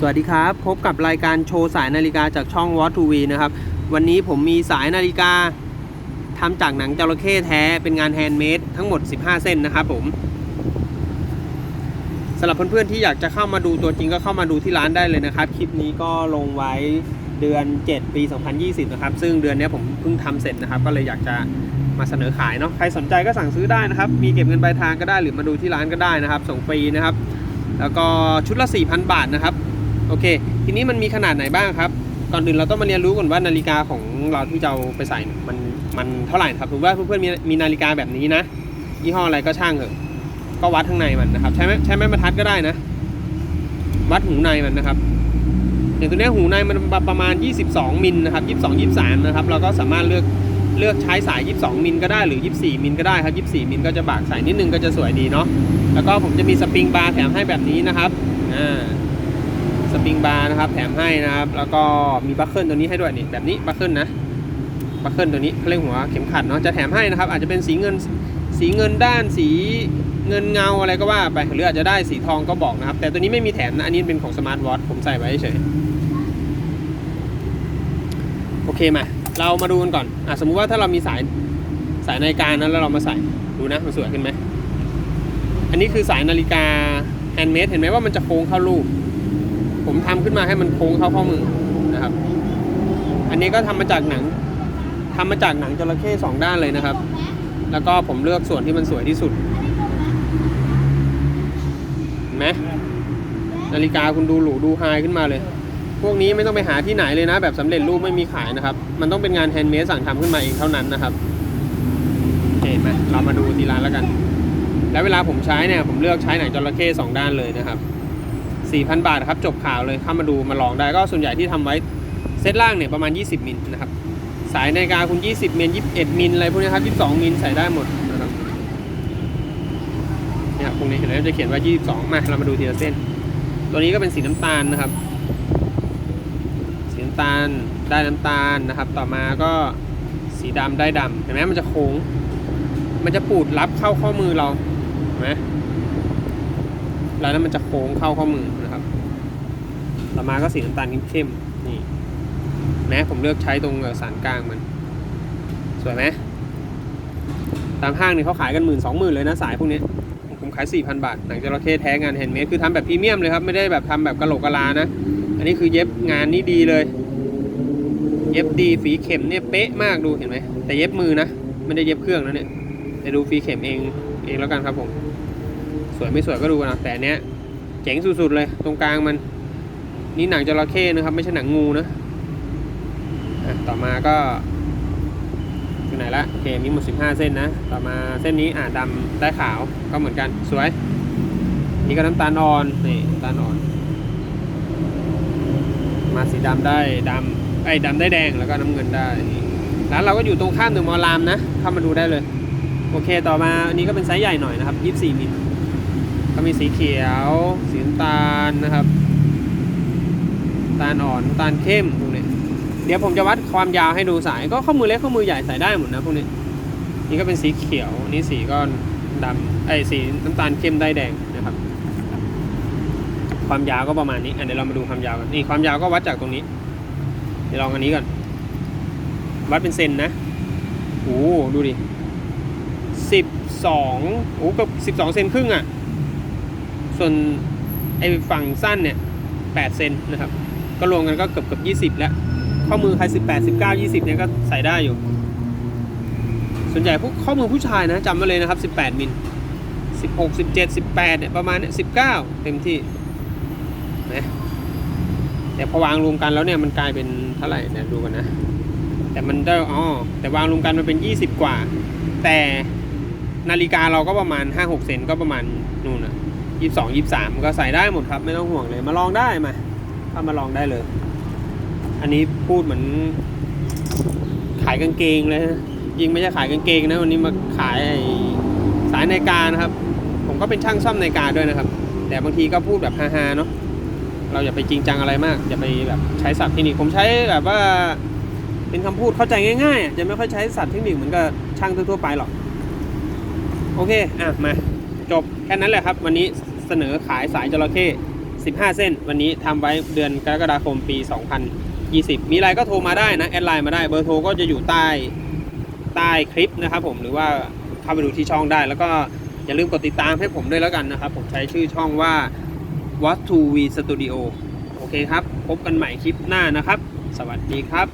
สวัสดีครับ พบกับรายการโชว์สายนาฬิกาจากช่องวอตทูวีนะครับ วันนี้ผมมีสายนาฬิกาทำจากหนังจระเข้แท้เป็นงานแฮนด์เมดทั้งหมด 15 เส้นนะครับผมสำหรับเพื่อนๆที่อยากจะเข้ามาดูตัวจริงก็เข้ามาดูที่ร้านได้เลยนะครับ คลิปนี้ก็ลงไว้เดือน 7 ปี 2020 นะครับ ซึ่งเดือนนี้ผมเพิ่งทำเสร็จนะครับ ก็เลยอยากจะมาเสนอขายเนาะใครสนใจก็สั่งซื้อได้นะครับ มีเก็บเงินปลายทางก็ได้หรือมาดูที่ร้านก็ได้นะครับ ส่งฟรีนะครับ แล้วก็ชุดละ 4,000 บาทนะครับ โอเค ทีนี้มันมีขนาดไหนบ้างครับ ก่อนอื่นเราต้องมาเรียนรู้ก่อนว่านาฬิกาของเราที่จะเอาไปใส่มันมันเท่าไหร่นะครับถือว่าเพื่อนๆมีมีนาฬิกาแบบนี้นะยี่ห้ออะไรก็ช่างเถอะก็วัดข้างในมันนะครับ ใช้ไม้ใช้ไม้บรรทัดก็ได้นะ วัดหูในมันนะครับอย่างตัวนี้หูในมันประมาณ 22 มิลนะครับ 22 23 นะครับ เราก็สามารถเลือกเลือกใช้สาย 22 มิลก็ได้หรือ 24 มิลก็ได้ครับ 24 มิลก็จะบากใส่นิดนึงก็จะสวยดีเนาะ แล้วก็ผมจะมีสปริงบาร์แถมให้แบบนี้นะครับ อ่า สปริงบาร์นะครับแถมให้นะครับ แล้วก็มีบัคเกิลตัวนี้ให้ด้วยนี่แบบนี้บัคเกิลนะบัคเกิลตัวนี้เขาเรียกหัวเข็มขัดเนาะจะแถมให้นะครับ อาจจะเป็นสีเงินสีเงินด้านสีเงินเงาอะไรก็ว่าไปหรืออาจจะได้สีทองก็บอกนะครับ แต่ตัวนี้ไม่มีแถมนะ อันนี้เป็นของสมาร์ทวอทผมใส่ไว้เฉยโอเคมา เรามาดูกันก่อนอะสมมุติว่าถ้าเรามีสายสายนาฬิกานั้นแล้วเรามาใส่ดูนะมันสวยขึ้นไหมอันนี้คือสายนาฬิกาแฮนด์เมดเห็นไหมว่ามันจะโค้งเข้ารูป ผมทำขึ้นมาให้มันโค้งเข้าข้อมือนะครับ อันนี้ก็ทำมาจากหนังทำมาจากหนังจระเข้สองด้านเลยนะครับ แล้วก็ผมเลือกส่วนที่มันสวยที่สุดเห็นไหมนาฬิกาคุณดูหรูดูไฮขึ้นมาเลย พวกนี้ไม่ต้องไปหาที่ไหนเลยนะ แบบสำเร็จรูปไม่มีขายนะครับ มันต้องเป็นงานแฮนด์เมดสั่งทำขึ้นมาเองเท่านั้นนะครับโอเคไหมเรามาดูทีร้านแล้วกัน แล้วเวลาผมใช้เนี่ยผมเลือกใช้หนังจระเข้สองด้านเลยนะครับ 4,000 บาทครับจบข่าวเลยเข้ามาดูมาลองได้ก็ส่วนใหญ่ที่ทำไว้เซตล่างเนี่ยประมาณ 20 มิลนะครับสายนาฬิกาคุณ 20 มิล 21 มิลอะไรพวกนี้ครับ 22 มิลใส่ได้หมดนะครับเนี่ยพวกนี้เห็นไหมจะเขียนว่า 22 มาเรามาดูทีละเส้น ตัวนี้ก็เป็นสีน้ำตาลนะครับ สีน้ำตาลได้น้ำตาลนะครับ ต่อมาก็สีดำได้ดำเห็นไหมมันจะโค้ง มันจะปูดรับเข้าข้อมือเราเห็นไหม แล้วนั้นมันจะโค้งเข้าข้อมือนะครับต่อมาก็สีน้ำตาลเข้มๆนี่แม้ผมเลือกใช้ตรงสารกลางมัน สวยไหมตามห้างนี่เขาขายกันหมื่นสองหมื่นเลยนะสายพวกนี้ผมขายสี่พันบาทหนังจระเข้แท้งานแฮนด์เมดคือทำแบบพรีเมียมเลยครับ ไม่ได้แบบทำแบบกะโหลกกะลานะ อันนี้คือเย็บงานนี่ดีเลย เย็บดีฝีเข็มเนี่ยเป๊ะมากดูเห็นไหมแต่เย็บมือนะไม่ได้เย็บเครื่องนะเนี่ยแต่ดูฝีเข็มเองเองแล้วกันครับผม สวยไม่สวยก็ดูนะแต่เนี้ยเจ๋งสุดๆเลย ตรงกลางมัน นี่หนังจระเข้นะครับ ไม่ใช่หนังงูนะต่อมาก็อยู่ไหนละโอเคมีหมด15 เส้นนะ ต่อมาเส้นนี้อ่าดำได้ขาวก็เหมือนกันสวย นี่ก็น้ำตาลอ่อนนี่น้ำตาลอ่อน มาสีดำได้ดำไอ้ดำได้แดงแล้วก็น้ำเงินได้ร้านเราก็อยู่ตรงข้ามเดอะมอลล์รามนะเข้ามาดูได้เลย โอเคต่อมาอันนี้ก็เป็นไซส์ใหญ่หน่อยนะครับ 24มิล ก็มีสีเขียว สีน้ำตาลนะครับตาลอ่อนตาลเข้มพวกนี้เดี๋ยวผมจะวัดความยาวให้ดูสาย ก็ข้อมือเล็กข้อมือใหญ่ใส่ได้หมดนะพวกนี้นี่ก็เป็นสีเขียวนี่สีก็ดำไอ้สีน้ำตาลเข้มได้แดงนะครับ ความยาวก็ประมาณนี้อะเดี๋ยวเรามาดูความยาวกันนี่ความยาวก็วัดจากตรงนี้ เดี๋ยวลองอันนี้ก่อน วัดเป็นเซนนะโอ้ดูดิสิบสองโอ้เกับสิบสองเซนครึ่งอะ ส่วนไอ้ฝั่งสั้นเนี่ยแปดเซนนะครับ ก็รวมกันก็เกือบเกือบยี่สิบแล้ว ข้อมือใครสิบแปดสิบเก้ายี่สิบเนี่ยก็ใส่ได้อยู่ ส่วนใหญ่พวกข้อมือผู้ชายนะจำไว้เลยนะครับสิบแปดมิลสิบหกสิบเจ็ดสิบแปดเนี่ยประมาณเนี่ยสิบเก้าเต็มที่นะแต่พอวางรวมกันแล้วเนี่ยมันกลายเป็นเท่าไหร่เนี่ยดูกันนะ แต่มันได้อ๋อแต่วางรวมกันมันเป็นยี่สิบกว่า แต่นาฬิกาเราก็ประมาณห้าหกเซนก็ประมาณนู่นนะ ยี่สองยี่สามก็ใส่ได้หมดครับ ไม่ต้องห่วงเลยมาลองได้มาเข้ามาลองได้เลย อันนี้พูดเหมือน ขายกางเกงเลยยิงไม่ใช่ขายกางเกงนะวันนี้มาขายสายนาฬิกานะครับ ผมก็เป็นช่างซ่อมนาฬิกาด้วยนะครับ แต่บางทีก็พูดแบบฮาๆเนาะเราอย่าไปจริงจังอะไรมาก อย่าไปแบบใช้ศัพท์เทคนิคผมใช้แบบว่า เป็นคำพูดเข้าใจง่ายๆจะไม่ค่อยใช้ศัพท์เทคนิคเหมือนกับช่างทั่วๆไปหรอก โอเค อะ มา จบแค่นั้นแหละครับ วันนี้เสนอขายสายจระเข้15 เส้น วันนี้ทำไว้เดือนกรกฎาคมปี 2020 มีอะไรก็โทรมาได้นะ แอดไลน์มาได้เบอร์โทรก็จะอยู่ใต้ใต้คลิปนะครับผมหรือว่าเข้าไปดูที่ช่องได้ แล้วก็อย่าลืมกดติดตามให้ผมด้วยแล้วกันนะครับ ผมใช้ชื่อช่องว่า What to V Studio โอเคครับ พบกันใหม่คลิปหน้านะครับ สวัสดีครับ